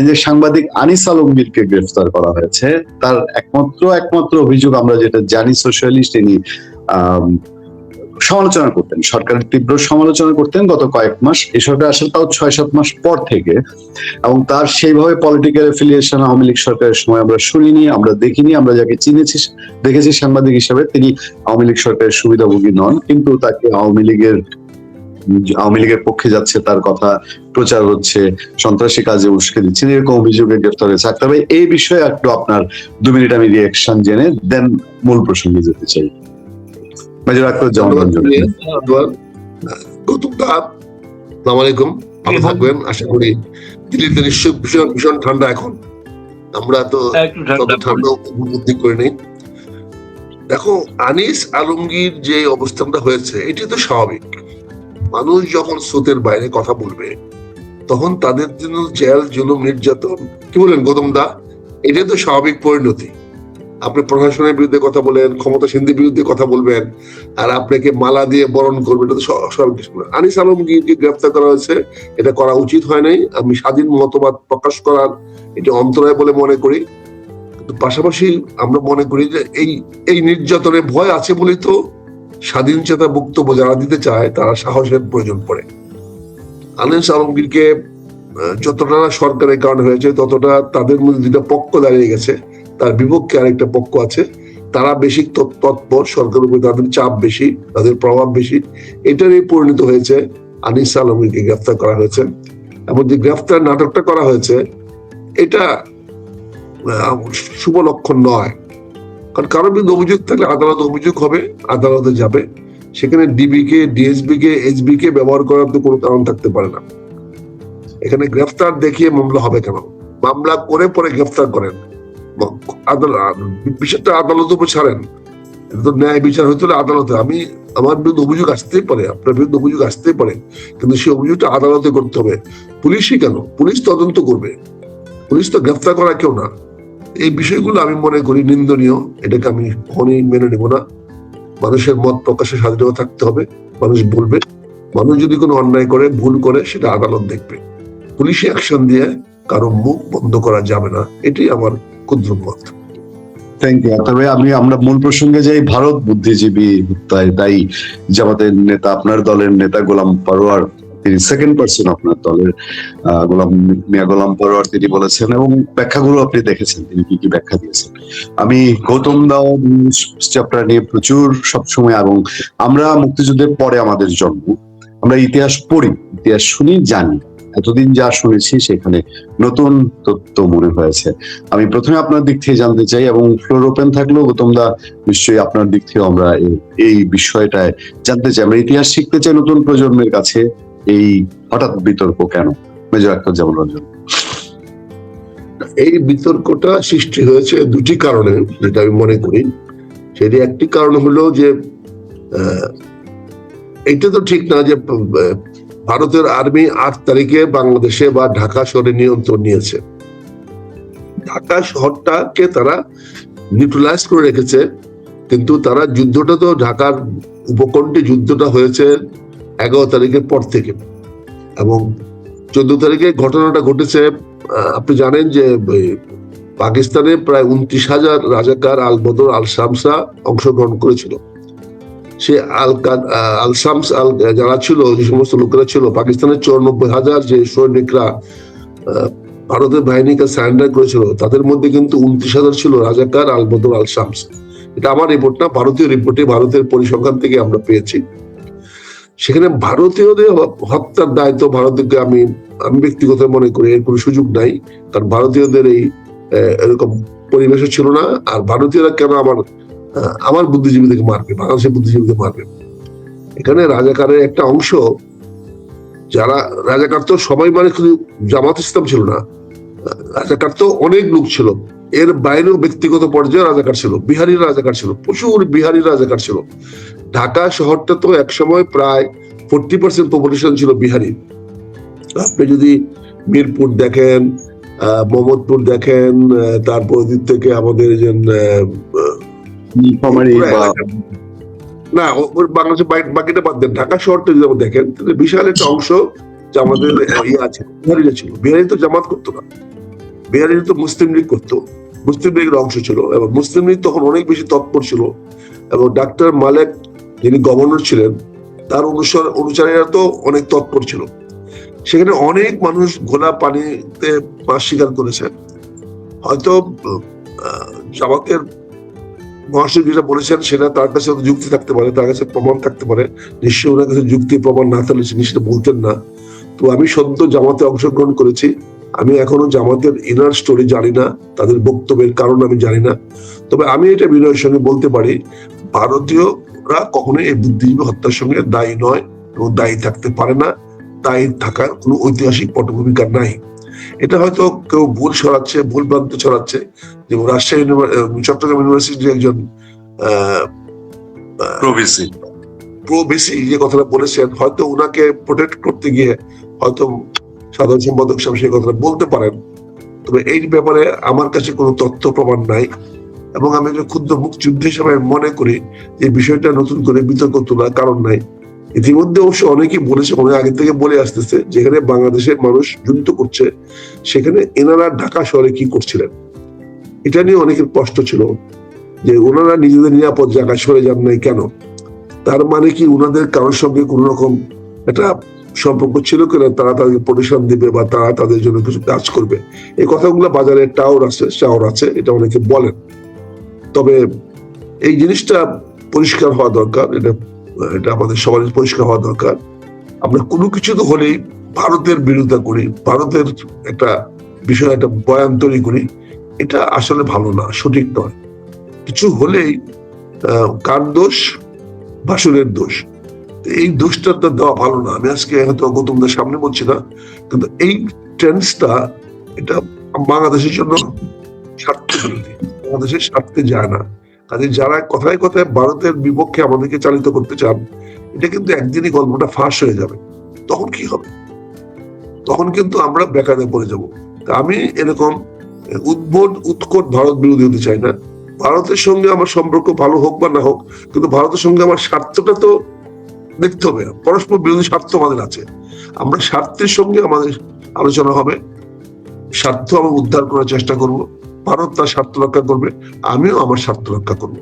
যে সাংবাদিক আনিস আলমগীরকে গ্রেফতার করা হয়েছে তার একমাত্র একমাত্র অভিযোগ আমরা যেটা জানি সোশ্যালিস্ট আম, সমালোচনা করতেন সরকারের তীব্র সমালোচনা করতেন গত কয়েক মাস এই সরকার আসলে তাও ছয় সাত মাস পর থেকে এবং তার সেইভাবে পলিটিক্যাল এফিলিয়েশন আওয়ামী লীগ সরকারের সময় আমরা শুনিনি আমরা দেখিনি আমরা যাকে চিনেছি দেখেছি সাংবাদিক হিসেবে তিনি আওয়ামী লীগ সরকারের সুবিধাভোগী নন কিন্তু তাকে আওয়ামী লীগের আওয়ামী লীগের পক্ষে যাচ্ছে তার কথা প্রচার হচ্ছে সন্ত্রাসী কাজে উস্কে দিচ্ছেন এরকম অভিযোগে গ্রেফতার হয়েছে। আক্তার ভাই এই বিষয়ে একটু আপনার দু মিনিট আমি রিয়াকশন জেনে দেন মূল প্রসঙ্গে যেতে চাই। মেজর আক্তার জামান রঞ্জন ধন্যবাদ। গৌতম দা সালাম আলাইকুম। ভালো থাকবেন। আশা করি দিল্লিতে নিশ্চয় ভীষণ ভীষণ ঠান্ডা এখন। আমরা তো ঠান্ডা। ঠান্ডা উপলব্ধি করে নেই। দেখো আনিস আলমগীর যে অবস্থানটা হয়েছে এটি তো স্বাভাবিক। মানুষ যখন স্রোতের বাইরে কথা বলবে, তখন তাদের জন্য জেল, জুলুম, নির্যাতন, কি বলেন গৌতম দা? এটাই তো স্বাভাবিক পরিণতি। আপনি প্রশাসনের বিরুদ্ধে কথা বলেন, ক্ষমতাসীনদের বিরুদ্ধে কথা বলবেন, আর আপনাকে মালা দিয়ে বরণ করবেন এটা তো স্বাভাবিক কিছু। আনিস আলমগীরকে গ্রেফতার করা হয়েছে, এটা করা উচিত হয় নাই। আমি স্বাধীন মতবাদ প্রকাশ করার এটা অন্তরায় বলে মনে করি। পাশাপাশি আমরা মনে করি যে এই এই নির্যাতনের ভয় আছে বলেই তো স্বাধীন চেতা বক্তব্য যারা দিতে চায়, তারা সাহসের প্রয়োজন পড়ে। আনিস আলমগীরকে যতটা সরকারের কারণে হয়েছে, ততটা তাদের মধ্যে দুটা পক্ষ দাঁড়িয়ে গেছে। তার বিপক্ষে আরেকটা পক্ষ আছে। তারা বেশি তৎ- তৎপর, সরকারের উপরে তাদের চাপ বেশি, তাদের প্রভাব বেশি। এটারই পরিণত হয়েছে আনিস আলমগীরকে গ্রেফতার করা হয়েছে। এবং যে গ্রেফতার নাটকটা করা হয়েছে। এটা শুভ লক্ষণ নয়। কারণ কারোর বিরুদ্ধে অভিযোগ থাকলে আদালত অভিযোগ হবে, আদালতে যাবে। সেখানে ডিবি কে ডিএসবি কে এসবি কে ব্যবহার করার তো কোনো কারণ থাকতে পারে না। এখানে গ্রেফতার দেখিয়ে মামলা হবে কেন? মামলা করে পরে গ্রেফতার করেন। বিষয়টা আদালতের উপর ছাড়েন। তো ন্যায় বিচার হতে হলে আদালতে আমি আমার বিরুদ্ধে অভিযোগ আসতেই পারে, আপনার বিরুদ্ধে অভিযোগ আসতেই পারে। কিন্তু সেই অভিযোগটা আদালতে করতে হবে। পুলিশই কেন? পুলিশ তদন্ত করবে। পুলিশ তো গ্রেফতার করা কেউ না। এই বিষয়গুলো আমি মনে করি নিন্দনীয়। এটাকে আমি কখনই মেনে নেব না। মানুষের মত প্রকাশের স্বাধীনতা থাকতে হবে। মানুষ বলবে। মানুষ যদি কোনো অন্যায় করে, ভুল করে, সেটা আদালত দেখবে। পুলিশি অ্যাকশন দিয়ে কারও মুখ বন্ধ করা যাবে না। এটাই আমার ক্ষুদ্র মত। থ্যাংক ইউ তবে আমি, আমরা মূল প্রসঙ্গে যাই। ভারত বুদ্ধিজীবী হত্যায় তাই জামাতের নেতা, আপনার দলের নেতা গোলাম পারোয়ার তিনি সেকেন্ড পার্সন আপনার দলের গোলাম মিয়া গোলাম পারোয়ার তিনি বলেছেন এবং ব্যাখ্যাগুলো আপনি দেখেছেন তিনি কি কি ব্যাখ্যা দিয়েছেন। আমি গৌতম দাও চ্যাপ্টার নিয়ে প্রচুর সবসময় এবং আমরা মুক্তিযুদ্ধের পরে আমাদের জন্ম, আমরা ইতিহাস পড়ি, ইতিহাস শুনি, জানি। এতদিন যা শুনেছি সেখানে নতুন তথ্য মনে হয়েছে। আমি প্রথমে আপনার দিক থেকে জানতে চাই এবং ফ্লোর ওপেন থাকলেও গৌতম দা নিশ্চয়ই আপনার দিক থেকে আমরা এই- এই বিষয়টায় জানতে চাই। আমরা ইতিহাস শিখতে চাই নতুন প্রজন্মের কাছে এই হঠাৎ বিতর্ক কেন? মেজর আক্তার যেমন রঞ্জন এই বিতর্কটা সৃষ্টি হয়েছে দুটি কারণে, যেটা আমি মনে করি। সেটি একটি কারণ হলো যে এটা তো ঠিক না যে, ভারতের আর্মি আট তারিখে বাংলাদেশে বা ঢাকা শহরে নিয়ন্ত্রণ নিয়েছে। ঢাকা শহরটাকে তারা নিউট্রালাইজ করে রেখেছে, কিন্তু তারা যুদ্ধটা তো ঢাকার উপকণ্ঠে যুদ্ধটা হয়েছে এগারো তারিখের পর থেকে। এবং চোদ্দ তারিখে ঘটনাটা ঘটেছে আপনি জানেন যে পাকিস্তানে প্রায় উনত্রিশ হাজার রাজাকার আল বদর আল শামসা অংশগ্রহণ করেছিল। সে আল আল শামস, আল, যারা ছিল, যে সমস্ত লোকেরা ছিল, পাকিস্তানের চৌরানব্বই হাজার যে সৈনিকরা ভারতের বাহিনীকে সারেন্ডার করেছিল, তাদের মধ্যে কিন্তু উনত্রিশ হাজার ছিল রাজাকার আল বদর আল শামস। এটা আমার রিপোর্ট না, ভারতীয় রিপোর্টে ভারতের পরিসংখ্যান থেকে আমরা পেয়েছি। সেখানে ভারতীয়দের হত্যার দায়িত্ব ভারতকে আমি আমি ব্যক্তিগত মনে করি, এর কোনো সুযোগ নাই। কারণ ভারতীয়দের এই এরকম পরিবেশও ছিল না। আর ভারতীয়রা কেন আমার আমার বুদ্ধিজীবীদেরকে মারবে? বাংলাদেশের বুদ্ধিজীবীদের মারবে? এখানে রাজাকারের একটা অংশ, যারা রাজাকার তো সবাই মানে শুধু জামাত ইসলাম ছিল না রাজাকার তো অনেক লোক ছিল। এর বাইরেও ব্যক্তিগত পর্যায়ে রাজাকার ছিল বিহারি রাজাকার ছিল প্রচুর বিহারি রাজাকার ছিল। ঢাকা শহরটা তো একসময় প্রায় ফোরটি পার্সেন্ট পপুলেশন ছিল বিহারি। আপনি যদি মিরপুর দেখেন মোহাম্মদপুর দেখেন তারপর দিক থেকে আমাদের যে না ওর বাংলাদেশের বাকিটা বাদ দেন। ঢাকা শহরটা যদি দেখেন তাহলে বিশাল একটা অংশ যে আমাদের ইয়ে আছে বিহারিরা ছিল। বিহারি তো জামাত করতো না। বিহারি তো মুসলিম লীগ করতো। মুসলিম লীগের অংশ ছিল এবং মুসলিম লীগ তখন অনেক বেশি তৎপর ছিল এবং ডাক্তার মালেক যিনি গভর্নর ছিলেন, তার অনুসার অনুচারীরা তো অনেক তৎপর ছিল। সেখানে অনেক মানুষ ঘোলা পানিতে মাছ শিকার করেছে। হয়তো জামাতের মহাসচিব যেটা বলেছেন, সেটা তার কাছে যুক্তি থাকতে পারে, তার কাছে প্রমাণ থাকতে পারে। নিশ্চয়ই ওনার কাছে যুক্তি প্রমাণ না থাকলে সেটা বলতেন না। তো আমি সদ্য জামাতে অংশগ্রহণ করেছি। আমি এখনও জামাতের ইনার স্টোরি জানি না তাদের বক্তব্যের কারণ আমি জানি না। তবে আমি এটা বিনয়ের সঙ্গে বলতে পারি ভারতীয়রা কখনোই এই বুদ্ধিজীবী হত্যার সঙ্গে দায়ী নয় এবং দায়ী থাকতে পারে না দায়ী থাকার কোনো ঐতিহাসিক পটভূমিকা নাই। এটা হয়তো কেউ ভুল ছড়াচ্ছে ভুল ভ্রান্ত ছড়াচ্ছে। যেমন রাজশাহী চট্টগ্রাম ইউনিভার্সিটির একজন আহ, প্রভিসি প্রো বেশি যে কথাটা বলেছেন হয়তো ওনাকে প্রোটেক্ট করতে গিয়ে হয়তো সাধারণ সম্পাদক সাহেব সেই কথাটা বলতে পারেন। তবে এই ব্যাপারে আমার কাছে কোনো তথ্য প্রমাণ নাই এবং আমি একজন ক্ষুদ্র মুক্তিযুদ্ধ হিসেবে মনে করি যে বিষয়টা নতুন করে বিতর্ক তোলার কারণ নাই। ইতিমধ্যে অবশ্য অনেকেই বলেছে, অনেক আগে থেকে বলে আসতেছে, যেখানে বাংলাদেশের মানুষ যুদ্ধ করছে, সেখানে এনারা ঢাকা শহরে কি করছিলেন? এটা নিয়ে অনেকের কষ্ট ছিল যে ওনারা নিজেদের নিরাপদ জায়গায় সরে যান নাই কেন? তার মানে কি ওনাদের কারোর সঙ্গে কোন রকম একটা সম্পর্ক ছিল কিনা তারা তাদেরকে প্রোটেকশন দিবে বা তারা তাদের জন্য কিছু কাজ করবে। এই কথাগুলো বাজারে টাওয়ার আছে টাওয়ার আছে, এটা অনেকে বলেন। তবে এই জিনিসটা পরিষ্কার হওয়া দরকার, এটা এটা আমাদের সবারই পরিষ্কার হওয়া দরকার। আমরা কোনো কিছু তো হলেই ভারতের বিরোধিতা করি, ভারতের একটা বিষয়, একটা বয়ান তৈরি করি। এটা আসলে ভালো না, সঠিক নয়। কিছু হলেই কার দোষ? ভাসুরের দোষ। এই দোষটা দেওয়া ভালো না। আমি আজকে হয়তো গৌতমদের সামনে বলছি না, কিন্তু এই ট্রেন্ডসটা এটা বাংলাদেশের জন্য স্বার্থ বাংলাদেশের স্বার্থে যায় না। কাজে যারা কথায় কথায় ভারতের বিপক্ষে আমাদেরকে চালিত করতে চান, এটা কিন্তু একদিনই গল্পটা ফাঁস হয়ে যাবে। তখন কি হবে? তখন কিন্তু আমরা বেকারে পড়ে যাব। তা আমি এরকম উদ্ভট, উৎকট ভারত বিরোধী হতে চাই না। ভারতের সঙ্গে আমার সম্পর্ক ভালো হোক বা না হোক, কিন্তু ভারতের সঙ্গে আমার স্বার্থটা তো দেখতে হবে। পরস্পর বিরোধী স্বার্থ আমাদের আছে। আমরা স্বার্থের সঙ্গে আমাদের আলোচনা হবে। স্বার্থ আমি উদ্ধার করার চেষ্টা করব। ভারত তার স্বার্থ রক্ষা করবে। আমিও আমার স্বার্থ রক্ষা করব।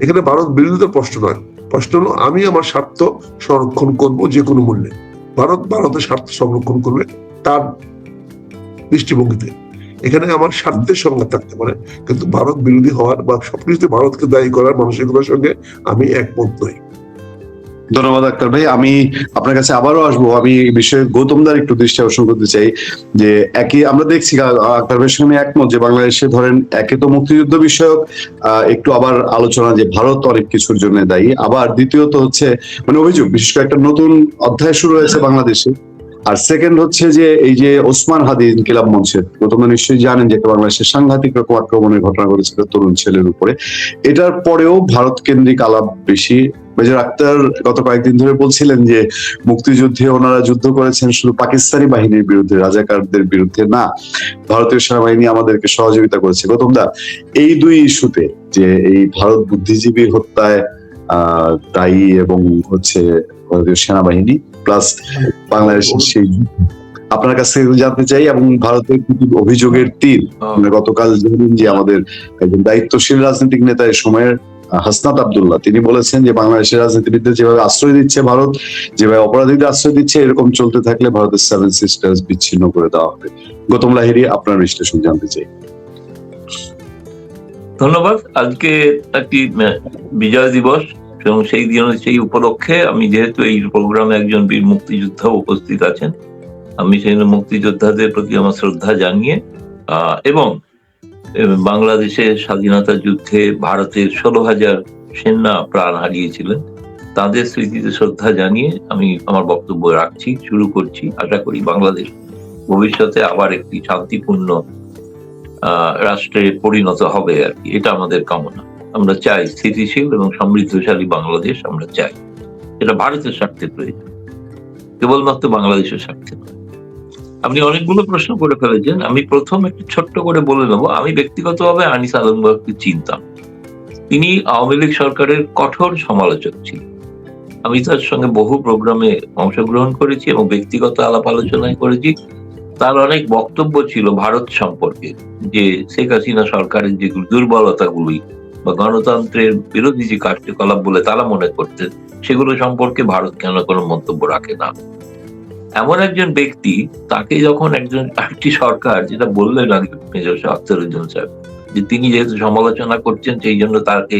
এখানে ভারত বিরোধিতার প্রশ্ন নয়। প্রশ্ন হলো, আমি আমার স্বার্থ সংরক্ষণ করব যে কোনো মূল্যে। ভারত ভারতের স্বার্থ সংরক্ষণ করবে তার দৃষ্টিভঙ্গিতে। এখানে আমার স্বার্থের সঙ্গে থাকতে পারে। কিন্তু ভারত বিরোধী হওয়ার বা সবকিছুতে ভারতকে দায়ী করার মানসিকতার সঙ্গে আমি একমত নই। ধন্যবাদ, ডাক্তার ভাই। আমি আপনার কাছে আবারও আসব। আমি এই বিষয়ে গৌতমদার একটু দৃষ্টি আকর্ষণ করতে চাই যে একই আমরা দেখছি আক্তার ভাইয়ের সঙ্গে একমত যে বাংলাদেশে ধরেন একে তো মুক্তিযুদ্ধ বিষয়ক একটু আবার আলোচনা যে ভারত অনেক কিছুর জন্য দায়ী। আবার দ্বিতীয়ত হচ্ছে মানে অভিযোগ, বিশেষ করে একটা নতুন অধ্যায় শুরু হয়েছে বাংলাদেশে। আর সেকেন্ড হচ্ছে যে এই যে ওসমান হাদি ইনকিলাব মঞ্চের প্রথমে নিশ্চয়ই জানেন যে বাংলাদেশের সাংঘাতিক রকম আক্রমণের ঘটনা ঘটেছিল তরুণ ছেলের উপরে। এটার পরেও ভারত কেন্দ্রিক আলাপ বেশি। মেজর আক্তার গত কয়েকদিন ধরে বলছিলেন যে মুক্তিযুদ্ধে ওনারা যুদ্ধ করেছেন শুধু পাকিস্তানি বাহিনীর বিরুদ্ধে, রাজাকারদের বিরুদ্ধে না, ভারতীয় সেনাবাহিনী আমাদেরকে সহযোগিতা করেছে। গৌতম দা, এই দুই ইস্যুতে যে এই ভারত বুদ্ধিজীবী হত্যায় দায়ী এবং হচ্ছে সেনাবাহিনী প্লাস বাংলাদেশের সেই আপনার কাছ থেকে জানতে চাই এবং ভারতের অভিযোগের তীর গতকাল জানেন যে আমাদের একজন দায়িত্বশীল রাজনৈতিক নেতা এই সময়ের হাসনাত আব্দুল্লাহ তিনি বলেছেন যে বাংলাদেশের রাজনীতিবিদদের যেভাবে আশ্রয় দিচ্ছে ভারত যেভাবে অপরাধীদের আশ্রয় দিচ্ছে এরকম চলতে থাকলে ভারতের সেভেন সিস্টার্স বিচ্ছিন্ন করে দেওয়া হবে। গৌতম লাহিরি আপনার বিশ্লেষণ জানতে চাই। ধন্যবাদ। আজকে একটি বিজয় দিবস এবং সেই দিন সেই উপলক্ষে আমি যেহেতু এই প্রোগ্রামে একজন বীর মুক্তিযোদ্ধা উপস্থিত আছেন, আমি সেই মুক্তিযোদ্ধাদের প্রতি আমার শ্রদ্ধা জানিয়ে এবং বাংলাদেশের স্বাধীনতা যুদ্ধে ভারতের ষোলো হাজার সেনা প্রাণ হারিয়েছিলেন। তাদের স্মৃতিতে শ্রদ্ধা জানিয়ে আমি আমার বক্তব্য রাখছি, শুরু করছি। আশা করি বাংলাদেশ ভবিষ্যতে আবার একটি শান্তিপূর্ণ রাষ্ট্রে পরিণত হবে আর কি। এটা আমাদের কামনা। আমরা চাই স্থিতিশীল এবং সমৃদ্ধশালী বাংলাদেশ আমরা চাই। এটা ভারতের স্বার্থে প্রয়োজন কেবলমাত্র বাংলাদেশের স্বার্থে আপনি অনেকগুলো প্রশ্ন করে ফেলেছেন। আমি প্রথম একটু ছোট্ট করে বলে নেব। আমি ব্যক্তিগতভাবে আনিস আলমবাগকে চিনতাম। তিনি আওয়ামী লীগ সরকারের কঠোর সমালোচক ছিলেন। আমি তার সঙ্গে বহু প্রোগ্রামে অংশগ্রহণ করেছি এবং ব্যক্তিগত আলাপ আলোচনায় করেছি। তার অনেক বক্তব্য ছিল ভারত সম্পর্কে, যে শেখ হাসিনা সরকারের যে দুর্বলতাগুলি বা গণতন্ত্রের বিরোধী যে কার্যকলাপ বলে তারা মনে করতেন, সেগুলো সম্পর্কে ভারত কেন কোনো মন্তব্য রাখে না? এমন একজন ব্যক্তি, তাকে যখন একজন একটি সরকার, যেটা বললেন শাহ সাহেব, যে তিনি যেহেতু সমালোচনা করছেন, সেই জন্য তাকে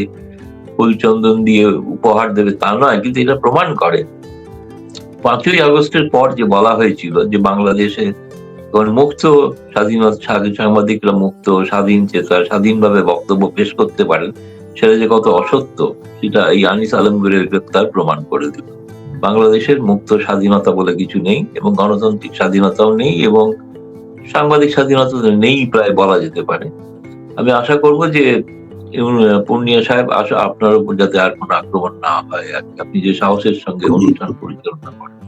ফুলচন্দন দিয়ে উপহার দেবে তা নয়, কিন্তু এটা প্রমাণ করে। পাঁচই আগস্টের পর যে বলা হয়েছিল যে বাংলাদেশে মুক্ত স্বাধীনতা স্বাধীন সাংবাদিকরা মুক্ত স্বাধীন চেতা স্বাধীনভাবে বক্তব্য পেশ করতে পারেন সেটা যে কত অসত্য সেটা এই আনিস আলমগীরের গ্রেপ্তার প্রমাণ করে দিল। বাংলাদেশের মুক্ত স্বাধীনতা বলে কিছু নেই এবং গণতান্ত্রিক স্বাধীনতাও নেই এবং সাংবাদিক স্বাধীনতা নেই প্রায় বলা যেতে পারে। আমি আশা করব যে পূর্ণিয়া সাহেব আশা আপনার উপর যাতে আর কোনো আক্রমণ না হয় আর আপনি যে সাহসের সঙ্গে অনুষ্ঠান পরিচালনা করেন।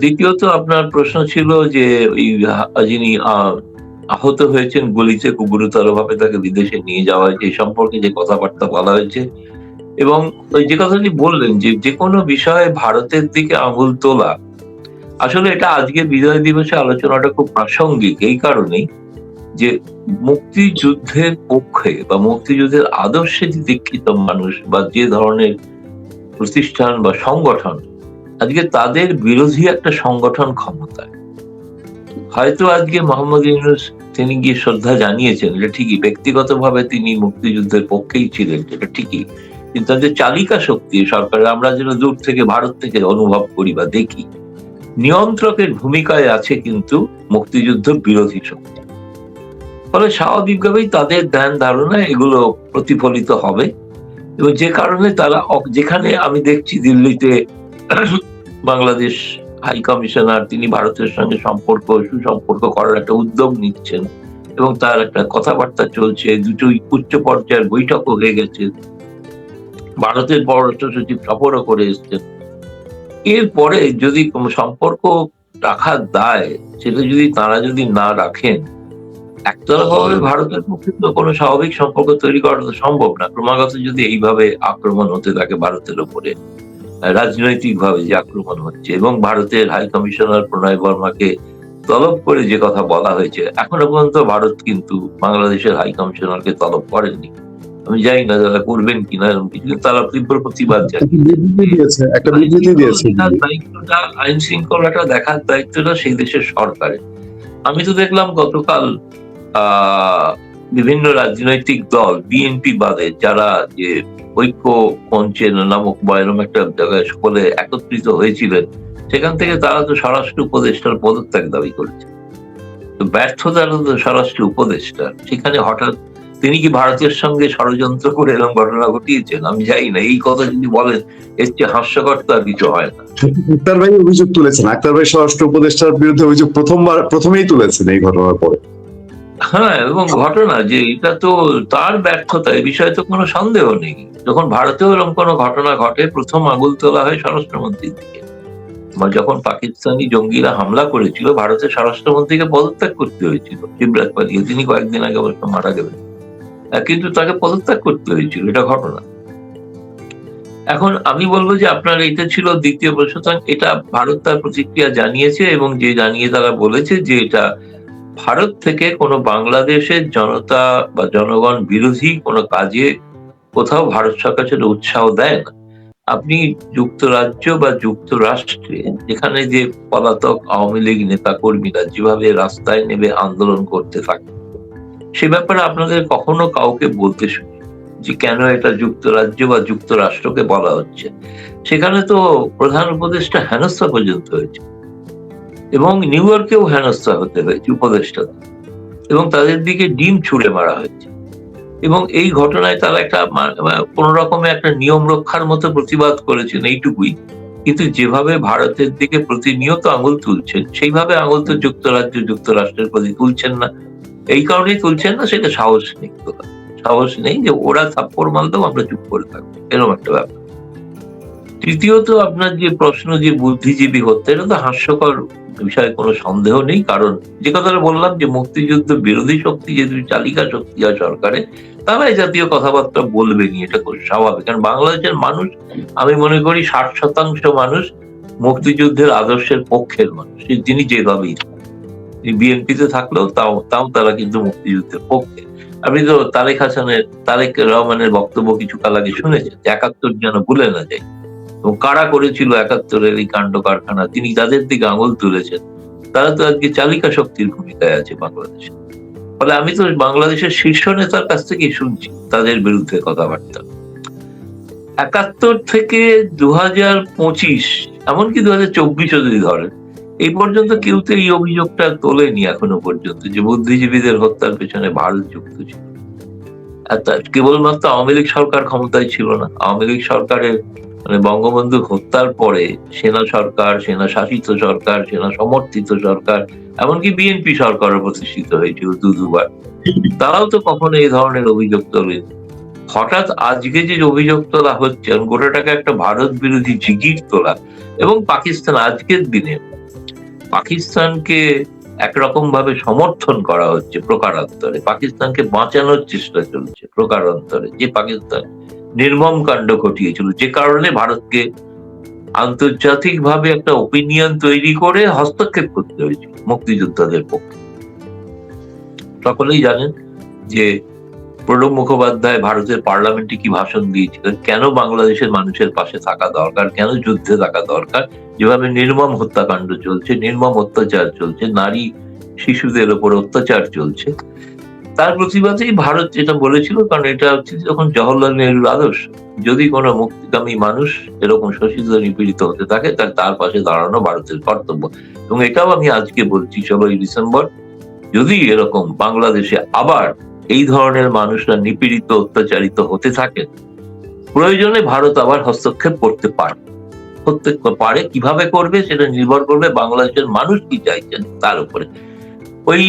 দ্বিতীয়ত আপনার প্রশ্ন ছিল যে যিনি আহত হয়েছেন গুলিতে খুব গুরুতর ভাবে তাকে বিদেশে নিয়ে যাওয়া হয়েছে, এই সম্পর্কে যে কথাবার্তা বলা হয়েছে। এবং যে কথাটি বললেন যে যে কোনো বিষয়ে ভারতের দিকে আঙুল তোলা, আসলে এটা আজকে বিজয় দিবসে আলোচনাটা খুব প্রাসঙ্গিক, এই কারণেই যে মুক্তিযুদ্ধের পক্ষে বা মুক্তিযুদ্ধের আদর্শে যে দীক্ষিত মানুষ বা যে ধরনের প্রতিষ্ঠান বা সংগঠন আজকে তাদের বিরোধী একটা সংগঠন ক্ষমতায়। হয়তো আজকে মোহাম্মদ ইউনুস তিনি গিয়ে শ্রদ্ধা জানিয়েছেন, এটা ঠিকই, ব্যক্তিগতভাবে তিনি মুক্তিযুদ্ধের পক্ষেই ছিলেন, এটা ঠিকই, কিন্তু তাদের চালিকা শক্তি সরকারের আমরা যেন দূর থেকে ভারত থেকে অনুভব করি বা দেখি, নিয়ন্ত্রকের ভূমিকায় আছে কিন্তু মুক্তিযুদ্ধ বিরোধী শক্তি। ফলে স্বাভাবিকভাবেই তাদের ধ্যান ধারণা এগুলো প্রতিফলিত হবে এবং যে কারণে তারা যেখানে আমি দেখছি দিল্লিতে বাংলাদেশ হাই কমিশনার, তিনি ভারতের সঙ্গে সম্পর্ক, সুসম্পর্ক করার একটা উদ্যোগ নিচ্ছেন এবং তার একটা কথাবার্তা চলছে। দুটো উচ্চ পর্যায়ের বৈঠকও হয়ে গেছে। ভারতের পররাষ্ট্র সচিব সফরও করে এসছেন। এরপরে যদি সম্পর্ক রাখার দায় সেটা যদি তারা যদি না রাখেন, একতরফাভাবে ভারতের পক্ষে তো কোনো স্বাভাবিক সম্পর্ক তৈরি করা সম্ভব না। ক্রমাগত যদি এইভাবে আক্রমণ হতে থাকে ভারতের উপরে। রাজনৈতিক ভাবে যে আক্রমণ হচ্ছে এবং ভারতের হাই কমিশনার প্রণয় বর্মাকে তলব করে যে কথা বলা হয়েছে এখনও পর্যন্ত ভারত কিন্তু বাংলাদেশের হাই কমিশনারকে তলব করেননি আমি জানি না যারা করবেন কিনা এরকম কিছু তারা তীব্র প্রতিবাদ দায়িত্বটা আইন শৃঙ্খলাটা দেখার দায়িত্বটা সেই দেশের সরকারের। আমি তো দেখলাম গতকাল আহ বিভিন্ন রাজনৈতিক দল বিএনপি বাদে, যারা যে ঐক্য মঞ্চের নামক বা এরকম একটা জায়গায় সকলে একত্রিত হয়েছিলেন, সেখান থেকে তারা তো স্বরাষ্ট্র উপদেষ্টার পদত্যাগ দাবি করেছে। তো ব্যর্থতার তো স্বরাষ্ট্র উপদেষ্টা, সেখানে হঠাৎ তিনি কি ভারতের সঙ্গে ষড়যন্ত্র করে এরকম ঘটনা ঘটিয়েছেন? আমি জানি না, এই কথা যদি বলেন, এর চেয়ে হাস্যকর তো আর কিছু হয় না। আক্তার ভাই অভিযোগ তুলেছেন, আক্তার ভাই স্বরাষ্ট্র উপদেষ্টার বিরুদ্ধে অভিযোগ প্রথমবার, প্রথমেই তুলেছেন এই ঘটনার পরে। হ্যাঁ এবং ঘটনা যে এটা তো তার ব্যর্থতা এই বিষয়ে তো কোনো সন্দেহ নেই। যখন ভারতেও এরকম কোনো ঘটনা ঘটে, প্রথম আঙুল তোলা হয় স্বরাষ্ট্রমন্ত্রীর দিকে। যখন পাকিস্তানি জঙ্গিরা হামলা করেছিল ভারতের স্বরাষ্ট্রমন্ত্রীকে পদত্যাগ করতে হয়েছিল। শিবরাজ পালিয়ে তিনি কয়েকদিন আগে অবশ্য মারা গেলেন। কিন্তু তাকে পদত্যাগ করতে হয়েছিল, এটা ঘটনা। এখন আমি বলব যে আপনার এটা ছিল দ্বিতীয় প্রশ্ন এটা ভারত তার প্রতিক্রিয়া জানিয়েছে এবং যে জানিয়ে তারা বলেছে যে এটা ভারত থেকে কোনো বাংলাদেশের জনতা বা জনগণ বিরোধী কোনো কাজে কোথাও ভারত সরকার সেটা উৎসাহ দেয় না। আপনি যুক্তরাজ্য বা যুক্তরাষ্ট্রে যেখানে যে পলাতক আওয়ামী লীগ নেতা কর্মীরা যেভাবে রাস্তায় নেমে আন্দোলন করতে থাকে, সে ব্যাপারে আপনাদের কখনো কাউকে বলতে শুনি যে কেন এটা যুক্তরাজ্য বা যুক্তরাষ্ট্রকে বলা হচ্ছে? সেখানে তো প্রধান উপদেষ্টা হেনস্থা পর্যন্ত হয়েছে। এবং নিউ ইয়র্কেও হেনস্থা হতে হয়েছে, উপদেষ্টা। এবং তাদের দিকে ডিম ছুড়ে মারা হয়েছে। এবং এই ঘটনায় তারা একটা কোন রকমের একটা নিয়ম রক্ষার মতো প্রতিবাদ করেছেন এইটুকুই। কিন্তু যেভাবে ভারতের দিকে প্রতিনিয়ত আঙুল তুলছেন, সেইভাবে আঙুল তো যুক্তরাজ্য, যুক্তরাষ্ট্রের প্রতি তুলছেন না। এই কারণেই তুলছেন না, সেটা সাহস নেই। সাহস নেই যে ওরা থাপ্পড় মারলেও আমরা চুপ করে থাকব, এরকম একটা ব্যাপার। তৃতীয়ত আপনার যে প্রশ্ন যে বুদ্ধিজীবী হত্যা, এটা তো হাস্যকর বিষয়ে, কোনো সন্দেহ নেই, কারণ যে কথাটা বললাম যে মুক্তিযুদ্ধ বিরোধী শক্তি যেহেতু চালিকা শক্তি হয় সরকারে তারা এই জাতীয় কথাবার্তা বলবেনি এটা খুব স্বাভাবিক। কারণ বাংলাদেশের মানুষ, আমি মনে করি ষাট শতাংশ মানুষ মুক্তিযুদ্ধের আদর্শের পক্ষের মানুষ যিনি যেভাবেই। বিএনপিতে থাকলেও তাও তাও তারা কিন্তু মুক্তিযুদ্ধের পক্ষে। আপনি তো তারেক হাসানের, তারেক রহমানের বক্তব্য কিছু কাল আগে শুনেছেন যে একাত্তর যেন ভুলে না যায়। এবং কারা করেছিল একাত্তরের এই কাণ্ড কারখানা? তিনি তাদের দিকে আঙুল তুলেছেন। তারা তো আজকে চালিকা শক্তির ভূমিকায় আছে বাংলাদেশে। ফলে আমি তো বাংলাদেশের শীর্ষ নেতার কাছ থেকেই শুনছি তাদের বিরুদ্ধে কথাবার্তা। একাত্তর থেকে দু হাজার পঁচিশ, এমনকি দু হাজার চব্বিশও যদি ধরেন, এই পর্যন্ত কেউ তো এই অভিযোগটা তোলেনি এখনও পর্যন্ত যে বুদ্ধিজীবীদের হত্যার পেছনে ভারত যুক্ত ছিল। কেবলমাত্র আওয়ামী লীগ সরকার ক্ষমতায় ছিল না। আওয়ামী লীগ সরকারের মানে বঙ্গবন্ধু হত্যার পরে সেনা সরকার, সেনা শাসিত সরকার, সেনা সমর্থিত সরকার, এমনকি বিএনপি সরকারও প্রতিষ্ঠিত হয়েছিল দু দুবার। তারাও তো কখনো এই ধরনের অভিযোগ তোলেনি হঠাৎ আজকে যে অভিযোগ তোলা হচ্ছে গোটাটাকে একটা ভারত বিরোধী জিগির তোলা, এবং পাকিস্তান আজকের দিনে পাকিস্তানকে একরকম ভাবে সমর্থন করা হচ্ছে প্রকারান্তরে। পাকিস্তানকে বাঁচানোর চেষ্টা চলছে প্রকারান্তরে, যে পাকিস্তান নির্মম কাণ্ড ঘটিয়েছিল। যে কারণে ভারতকে আন্তর্জাতিক ভাবে একটা ওপিনিয়ন তৈরি করে হস্তক্ষেপ করতে হয়েছিল মুক্তিযোদ্ধাদের পক্ষে। সকলেই জানেন যে প্রণব মুখোপাধ্যায় ভারতের পার্লামেন্টে কি ভাষণ দিয়েছিলেন? কেন বাংলাদেশের মানুষের পাশে থাকা দরকার? কেন যুদ্ধে থাকা দরকার? যেভাবে নির্মম হত্যাকাণ্ড চলছে, নির্মম অত্যাচার চলছে, নারী শিশুদের উপর অত্যাচার চলছে তার প্রতিবাদেই ভারত যেটা বলেছিল, কারণ এটা হচ্ছে যখন জওহরলাল নেহরুর আদর্শ, যদি কোনো মুক্তিকামী মানুষ এরকম শোষিত নিপীড়িত হতে থাকে, তাহলে তার পাশে দাঁড়ানো ভারতের কর্তব্য। এবং এটাও আমি আজকে বলছি, ষোলোই ডিসেম্বর, যদি এরকম বাংলাদেশে আবার এই ধরনের মানুষরা নিপীড়িত, অত্যাচারিত হতে থাকে, প্রয়োজনে ভারত আবার হস্তক্ষেপ করতে পারে। করতে পারে, কীভাবে করবে সেটা নির্ভর করবে বাংলাদেশের মানুষ কি চাইছেন তার উপরে। ওই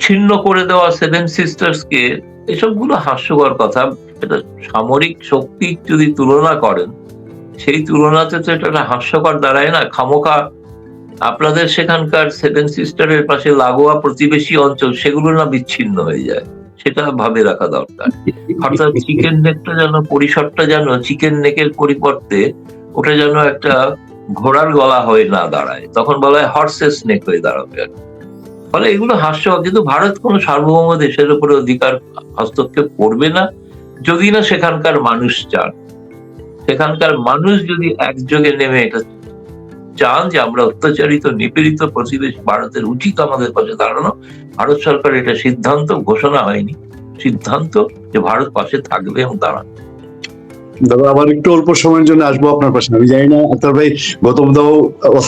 ছিন্ন করে দেওয়া সেভেন সিস্টার্স কে এসবগুলো হাস্যকর কথা। এটা সামরিক শক্তি যদি তুলনা করেন, সেই তুলনাতে তো এটা হাস্যকর দাঁড়ায় না। খামোকা আপনাদের সেখানকার সেভেন সিস্টারের পাশে লাগোয়া প্রতিবেশী অঞ্চল সেগুলো না বিচ্ছিন্ন হয়ে যায়। সেটা ভাবে রাখা দরকার। অর্থাৎ চিকেন নেকটা যেন, পরিসরটা যেন চিকেন নেকের পরিবর্তে ওটা যেন একটা ঘোড়ার গলা হয়ে না দাঁড়ায়। তখন বলা হয় হর্সেস নেক হয়ে দাঁড়াবে আর কি। ফলে এগুলো হাস্য কিন্তু ভারত কোনো সার্বভৌম দেশের উপরে অধিকার হস্তক্ষেপ করবে না যদি না সেখানকার মানুষ চান। সেখানকার মানুষ যদি একযোগে নেমে এটা চান যে আমরা অত্যাচারিত, নিপীড়িত প্রতিবেশী ভারতের উচিত আমাদের পাশে দাঁড়ানো, ভারত সরকার এটা সিদ্ধান্ত, ঘোষণা হয়নি। সিদ্ধান্ত যে ভারত পাশে থাকবে এবং দাঁড়াবে। দাদা, আবার একটু অল্প সময়ের জন্য আসব আপনার পাশে। আমি জানি না, আক্তার ভাই গৌতম দাও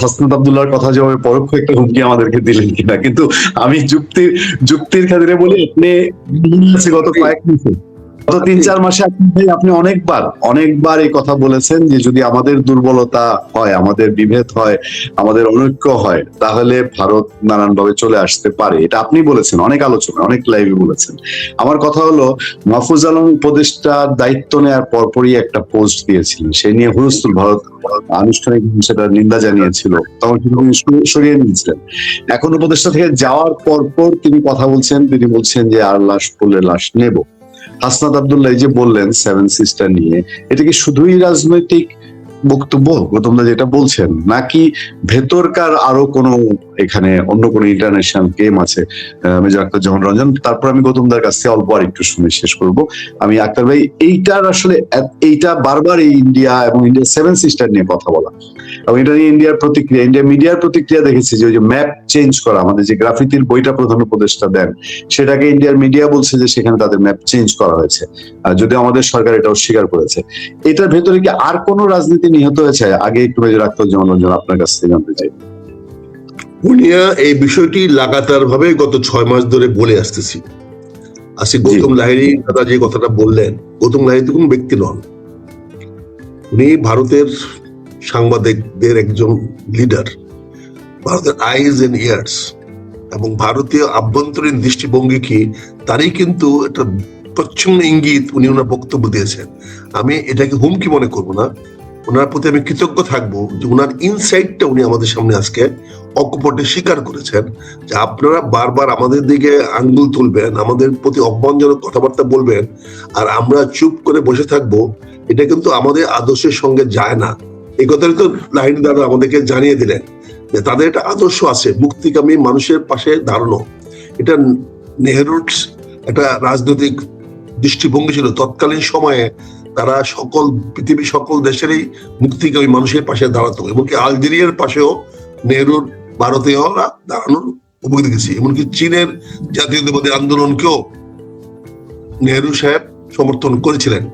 হাসনাত আবদুল্লাহর কথা যেভাবে পরোক্ষ একটা হুমকি আমাদেরকে দিলেন কিনা। কিন্তু আমি যুক্তির যুক্তির খাতিরে বলি, আপনি গত কয়েক মাসে। গত তিন চার মাসে আপনি অনেকবার অনেকবার এই কথা বলেছেন যে যদি আমাদের দুর্বলতা হয়, আমাদের বিভেদ হয়, আমাদের অনৈক্য হয়, তাহলে ভারত নানানভাবে চলে আসতে পারে। এটা আপনি বলেছেন, অনেক আলোচনা, অনেক লাইভে বলেছেন। আমার কথা হলো, মাহফুজ আলম উপদেষ্টার দায়িত্ব নেওয়ার পরপরই একটা পোস্ট দিয়েছিলেন। সে নিয়ে হুলস্থুল ভারত আনুষ্ঠানিক সেটা নিন্দা জানিয়েছিল। তখন তিনি সরিয়ে- নিয়েছিলেন। এখন উপদেষ্টা থেকে যাওয়ার পর পর তিনি কথা বলছেন, তিনি বলছেন যে আর লাশ পড়লে লাশ নেব। হাসনাত আবদুল্লাহ যে বললেন সেভেন সিস্টার নিয়ে, এটা কি শুধুই রাজনৈতিক বক্তব্য? তোমরা যেটা বলছেন, নাকি ভেতরকার আরও কোনো এখানে অন্য কোনো ইন্টারন্যাশনাল গেম আছে মেজর আক্তার জামান রঞ্জন। তারপর আমি গৌতমদার কাছ থেকে অল্প আর একটু শুনে শেষ করব। আমি আক্তার ভাই, এইটার আসলে এইটা বারবার এই ইন্ডিয়া এবং ইন্ডিয়া সেভেন সিস্টার নিয়ে কথা বলা। এবং এটা নিয়ে ইন্ডিয়ার প্রতিক্রিয়া ইন্ডিয়া মিডিয়ার প্রতিক্রিয়া দেখেছি যে ওই যে ম্যাপ চেঞ্জ করা, আমাদের যে গ্রাফিতির বইটা প্রধান উপদেষ্টা দেন, সেটাকে ইন্ডিয়ার মিডিয়া বলছে যে সেখানে তাদের ম্যাপ চেঞ্জ করা হয়েছে। যদিও আমাদের সরকার এটা অস্বীকার করেছে। এটার ভেতরে কি আর কোনো রাজনীতি নিহত হয়েছে? আগে একটু মেজর আক্তার জামান রঞ্জন আপনার কাছ থেকে জানতে চাই। পুনিয়া এই বিষয়টি লাগাতার ভাবে গত ছয় মাস ধরে বলে আসতেছি। আজকে গৌতম লাহিড়ী দাদা যে কথাটা বললেন গৌতম লাহিড়ী তো কোনো ব্যক্তি নন। উনি ভারতের সাংবাদিকদের একজন লিডার ভারতের আইজ এন্ড ইয়ার্স এবং ভারতীয় আভ্যন্তরীণ দৃষ্টিভঙ্গি কি তারই কিন্তু একটা প্রচ্ছন্ন ইঙ্গিত উনি ওনার বক্তব্য দিয়েছেন। আমি এটাকে হুমকি মনে করব না। ওনার প্রতি আমি কৃতজ্ঞ থাকব যে ওনার ইনসাইটটা উনি আমাদের সামনে আজকে অকপটে স্বীকার করেছেন যে আপনারা বারবার আমাদের দিকে আঙ্গুল তুলবেন, আমাদের প্রতি অপমানজনক কথাবার্তা বলবেন আর আমরা চুপ করে বসে থাকব, এটা কিন্তু আমাদের আদর্শের সঙ্গে যায় না। এই কথাটা তো লাইন দাদা আমাদেরকে জানিয়ে দিলেন যে তাদের একটা আদর্শ আছে, মুক্তিকামী মানুষের পাশে দাঁড়ানো। এটা নেহরুর একটা রাজনৈতিক দৃষ্টিভঙ্গি ছিল। তৎকালীন সময়ে তারা সকল, পৃথিবীর সকল দেশেরই মুক্তিকামী মানুষের পাশে দাঁড়াতো। এমনকি আলজেরিয়ার পাশেও নেহরুর ভারতীয়রা দাঁড়ানোর দেখেছি। এমনকি চীনের জাতীয়তাবাদী আন্দোলনকেও নেহরু সাহেব সমর্থন করেছিলেন।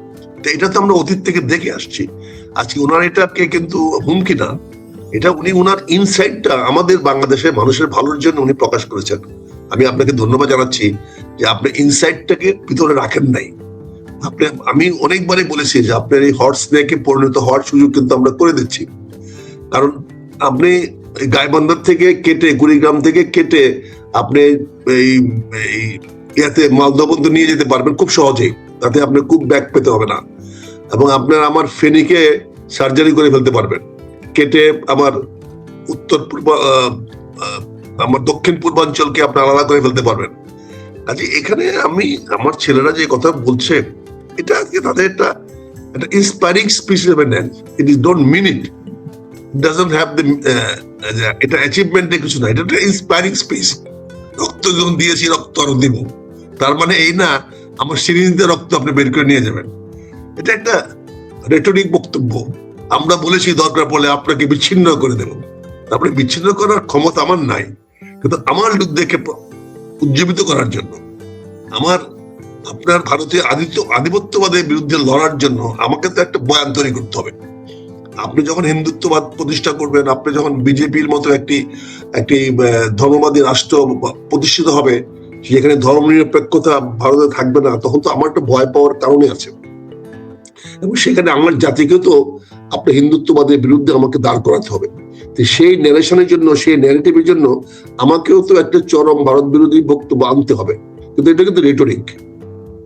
এটা তো আমরা অতীত থেকে দেখে আসছি। আজকে ওনার এটাকে কিন্তু হুমকি না। এটা উনি ওনার ইনসাইটটা আমাদের বাংলাদেশের মানুষের ভালোর জন্য উনি প্রকাশ করেছেন। আমি আপনাকে ধন্যবাদ জানাচ্ছি যে আপনি ইনসাইটটাকে ভিতরে রাখেন নাই। আপনি, আমি অনেকবারই বলেছি যে আপনার এই হর্স স্নেকে পরিণত হওয়ার সুযোগ কিন্তু আমরা করে দিচ্ছি। কারণ আপনি গাইবান্ধার থেকে কেটে কুড়িগ্রাম থেকে কেটে আপনি এই ইয়াতে মালদা পর্যন্ত নিয়ে যেতে পারবেন খুব সহজেই তাতে আপনার খুব ব্যাক পেতে হবে না। এবং আপনার আমার ফেনীকে সার্জারি করে ফেলতে পারবেন। কেটে আমার উত্তর পূর্ব আমার দক্ষিণ পূর্বাঞ্চলকে আপনি আলাদা করে ফেলতে পারবেন। কাজে এখানে আমি, আমার ছেলেরা যে কথা বলছে, এটা আজকে তাদের একটা একটা ইন্সপায়ারিং স্পিচ হিসেবে নেন। It is don't mean it doesn't have the এটা অ্যাচিভমেন্টের কিছু না এটা একটা ইন্সপায়ারিং স্পিচ রক্ত যখন দিয়েছি, রক্ত আরও দিব। তার মানে এই না, আমার সিরিঞ্জে রক্ত আপনি বের করে নিয়ে যাবেন। এটা একটা রেটরিক বক্তব্য। আমরা বলেছি, দরকার পড়লে আপনাকে বিচ্ছিন্ন করে দেব। তারপরে বিচ্ছিন্ন করার ক্ষমতা আমার নাই। কিন্তু আমার যুদ্ধকে উজ্জীবিত করার জন্য, আমার, আপনার ভারতীয় আদিত্য, আধিপত্যবাদের বিরুদ্ধে লড়ার জন্য আমাকে তো একটা বয়ান তৈরি করতে হবে। আপনি যখন হিন্দুত্ববাদ প্রতিষ্ঠা করবেন, আপনি যখন বিজেপির মতো একটি একটি ধর্মবাদী রাষ্ট্র প্রতিষ্ঠিত হবে, যেখানে ধর্ম নিরপেক্ষতা ভারতে থাকবে না, তখন তো আমার একটা ভয় পাওয়ার কারণে আছে। এবং সেখানে আমার জাতিকেও তো আপনার হিন্দুত্ববাদের বিরুদ্ধে আমাকে দাঁড় করাতে হবে। সেই ন্যারেশনের জন্য, সেই ন্যারেটিভের জন্য আমাকেও তো একটা চরম ভারত বিরোধী বক্তব্য আনতে হবে। কিন্তু এটা কিন্তু রেটরিক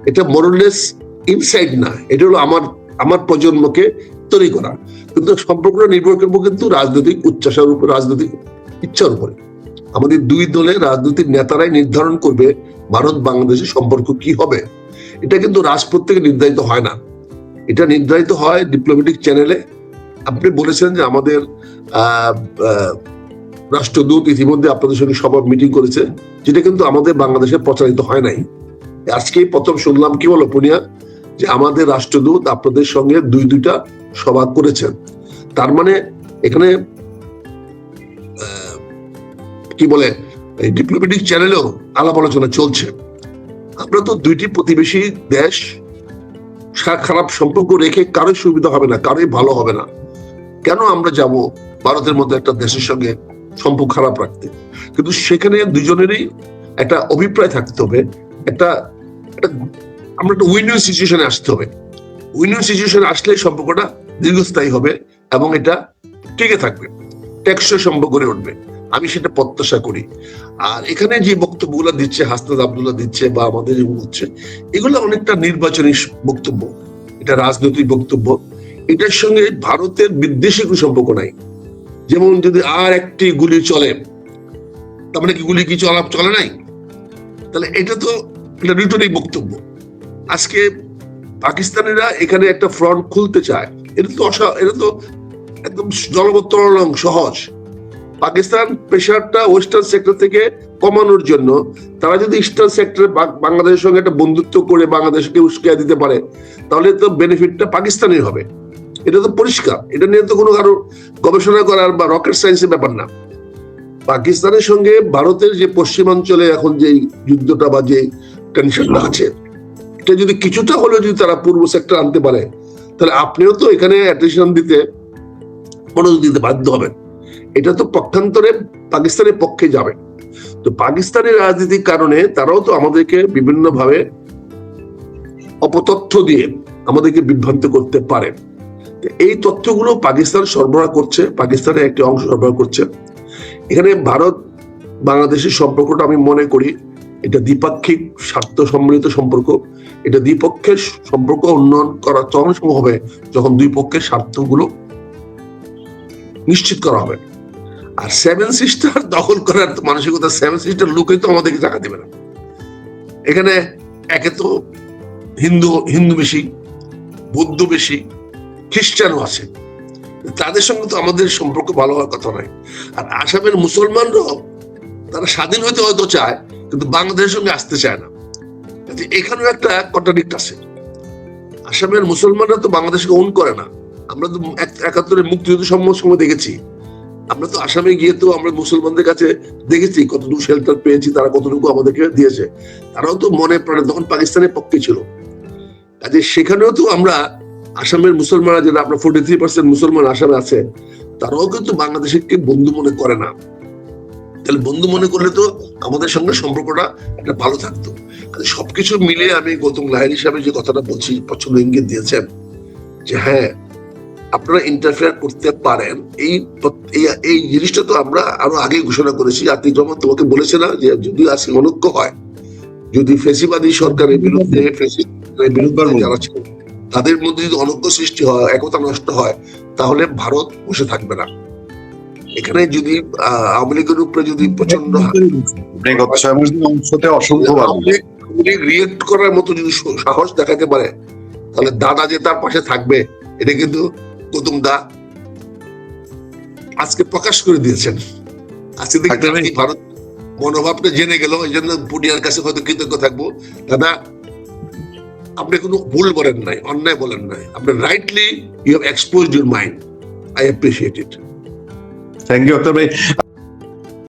এটা মোরলেস ইনসাইড না। এটা হলো আমার আমার প্রজন্মকে তৈরি করা। কিন্তু সম্পর্কটা নির্ভর করব কিন্তু রাজনৈতিক উচ্চাসার উপর, রাজনৈতিক ইচ্ছার উপরে। আমাদের দুই দলের রাজনৈতিক নেতারাই নির্ধারণ করবে ভারত বাংলাদেশের সম্পর্ক কি হবে। এটা কিন্তু রাজপথ থেকে নির্ধারিত হয় না। এটা নির্ধারিত হয় ডিপ্লোম্যাটিক চ্যানেলে আপনি বলেছেন যে আমাদের রাষ্ট্রদূত ইতিমধ্যে আপনাদের সঙ্গে সবার মিটিং করেছে, যেটা কিন্তু আমাদের বাংলাদেশে প্রচারিত হয় নাই। আজকেই প্রথম শুনলাম, কি বলো পুনিয়া যে আমাদের রাষ্ট্রদূত আপনাদের সঙ্গে দুই দুইটা সভা করেছেন। তার মানে এখানে কি বলে, এই ডিপ্লোম্যাটিক চ্যানেলেও আলাপ আলোচনা চলছে। আমরা তো দুইটি প্রতিবেশী দেশ খারাপ সম্পর্ক রেখে কারোই সুবিধা হবে না, কারোই ভালো হবে না। কেন আমরা যাব ভারতের মতো একটা দেশের সঙ্গে সম্পর্ক খারাপ রাখতে? কিন্তু সেখানে দুজনেরই একটা অভিপ্রায় থাকতে হবে একটা আমরা একটা উইন সিচুয়েশনে আসতে হবে। উইন সিচুয়েশনে আসলে সম্পর্কটা দীর্ঘস্থায়ী হবে এবং এটা টিকে থাকবে, টেকসই সম্পর্ক গড়ে উঠবে। আমি সেটা প্রত্যাশা করি। আর এখানে যে বক্তব্যগুলো দিচ্ছে হাসনাদ আব্দুল্লাহ দিচ্ছে বা আমাদের যেগুলো হচ্ছে, এগুলো অনেকটা নির্বাচনী বক্তব্য। এটা রাজনৈতিক বক্তব্য। এটার সঙ্গে ভারতের বিদ্বেষী কোনো সম্পর্ক নাই। যেমন যদি আর একটি গুলি চলে, তার মানে কি গুলি কি চলা, চলে নাই? তাহলে এটা তো এটা রিটনিক বক্তব্য। আজকে পাকিস্তানিরা এখানে একটা ফ্রন্ট খুলতে চায়। এটা তো এটা তো একদম জলবত্তরণ সহজ। পাকিস্তান প্রেশারটা ওয়েস্টার্ন সেক্টর থেকে কমানোর জন্য তারা যদি ইস্টার্ন সেক্টরে বাংলাদেশের সঙ্গে একটা বন্ধুত্ব করে বাংলাদেশকে উস্কিয়ে দিতে পারে, তাহলে তো বেনিফিটটা পাকিস্তানের হবে। এটা তো পরিষ্কার। এটা নিয়ে তো কোনো কারও গবেষণা করার বা রকেট সায়েন্সের ব্যাপার না। পাকিস্তানের সঙ্গে ভারতের যে পশ্চিমাঞ্চলে এখন যে যুদ্ধটা বা যে টেনশনটা আছে এটা যদি কিছুটা হলেও যদি তারা পূর্ব সেক্টর আনতে পারে, তাহলে আপনিও তো এখানে অ্যাটেনশন দিতে মনোযোগ দিতে বাধ্য হবেন। এটা তো পক্ষান্তরে পাকিস্তানের পক্ষে যাবে। তো পাকিস্তানের রাজনীতির কারণে তারাও তো আমাদেরকে বিভিন্ন ভাবে অপতথ্য দিয়ে আমাদেরকে বিভ্রান্ত করতে পারে। এই তথ্যগুলো পাকিস্তান সরবরাহ করছে, পাকিস্তানের একটি অংশ সরবরাহ করছে। এখানে ভারত বাংলাদেশের সম্পর্কটা আমি মনে করি দ্বিপাক্ষিক স্বার্থ সম্মিলিত সম্পর্ক। এটা দ্বিপক্ষের সম্পর্ক উন্নয়ন করা তখন সম্ভব হবে যখন দুই পক্ষের স্বার্থগুলো নিশ্চিত করা হবে। আর সেভেন সিস্টার দখল করার মানসিকতা সেভেন সিস্টার লোকই তো আমাদেরকে টাকা দেবে না। এখানে একে তো হিন্দু হিন্দু বেশি, বৌদ্ধ বেশি, খ্রিস্টানও আছে। তাদের সঙ্গে তো আমাদের সম্পর্ক ভালো হওয়ার কথা নয়। আর আসামের মুসলমানরাও তারা স্বাধীন হইতে হয়তো চায়, কিন্তু বাংলাদেশের সঙ্গে আসতে চায় না। কাজে এখানেও একটা কন্ট্রাডিক্ট আছে। আসামের মুসলমানরা তো বাংলাদেশকে ওন করে না। আমরা তো এক- একাত্তরের মুক্তিযুদ্ধ সম্মান সময় দেখেছি। আমরা তো আসামে গিয়ে তো আমরা মুসলমানদের কাছে দেখেছি কতটুকু শেল্টার পেয়েছি, তারা কতটুকু আমাদেরকে দিয়েছে। তারাও তো মনে প্রাণে, তখন পাকিস্তানের পক্ষে ছিল। কাজে সেখানেও তো আমরা আসামের মুসলমানরা, যেটা আপনার ফোর্টি থ্রি পার্সেন্ট মুসলমান আসামে আছে, তারাও কিন্তু বাংলাদেশকে বন্ধু মনে করে না। তাহলে বন্ধু মনে করলে তো আমাদের সঙ্গে সম্পর্কটা একটা ভালো থাকতো। সবকিছু মিলে আমি গৌতম লাহির হিসাবে যে কথাটা বলছি পছন্দ ইঙ্গিত দিয়েছেন যে হ্যাঁ আপনারা ইন্টারফেয়ার করতে পারেন। এই এই- জিনিসটা তো আমরা আরও আগে ঘোষণা করেছি। আতিক রহমান তোমাকে বলেছে না যে যদি আজকে অনৈক্য হয় যদি ফেসিবাদী সরকারের বিরুদ্ধে বিরুদ্ধে যারা ছিল তাদের মধ্যে যদি অনৈক্য সৃষ্টি হয় একতা নষ্ট হয় তাহলে ভারত বসে থাকবে না। এখানে যদি আওয়ামী লীগের উপরে যদি প্রচণ্ড গত ছয় মাস রিয়েক্ট করার মতো যদি সাহস দেখাতে পারে তাহলে দাদা যে তার পাশে থাকবে এটা কিন্তু গৌতম দা আজকে প্রকাশ করে দিয়েছেন। আজকে দেখি ভারত মনোভাবটা জেনে গেল এই জন্য পুডিয়ার কাছে হয়তো কৃতজ্ঞ থাকব। দাদা আপনি কোনো ভুল বলেন নাই অন্যায় বলেন নাই। আপনি rightly you have expose your mind I appreciate it thank you Akhtar ভাই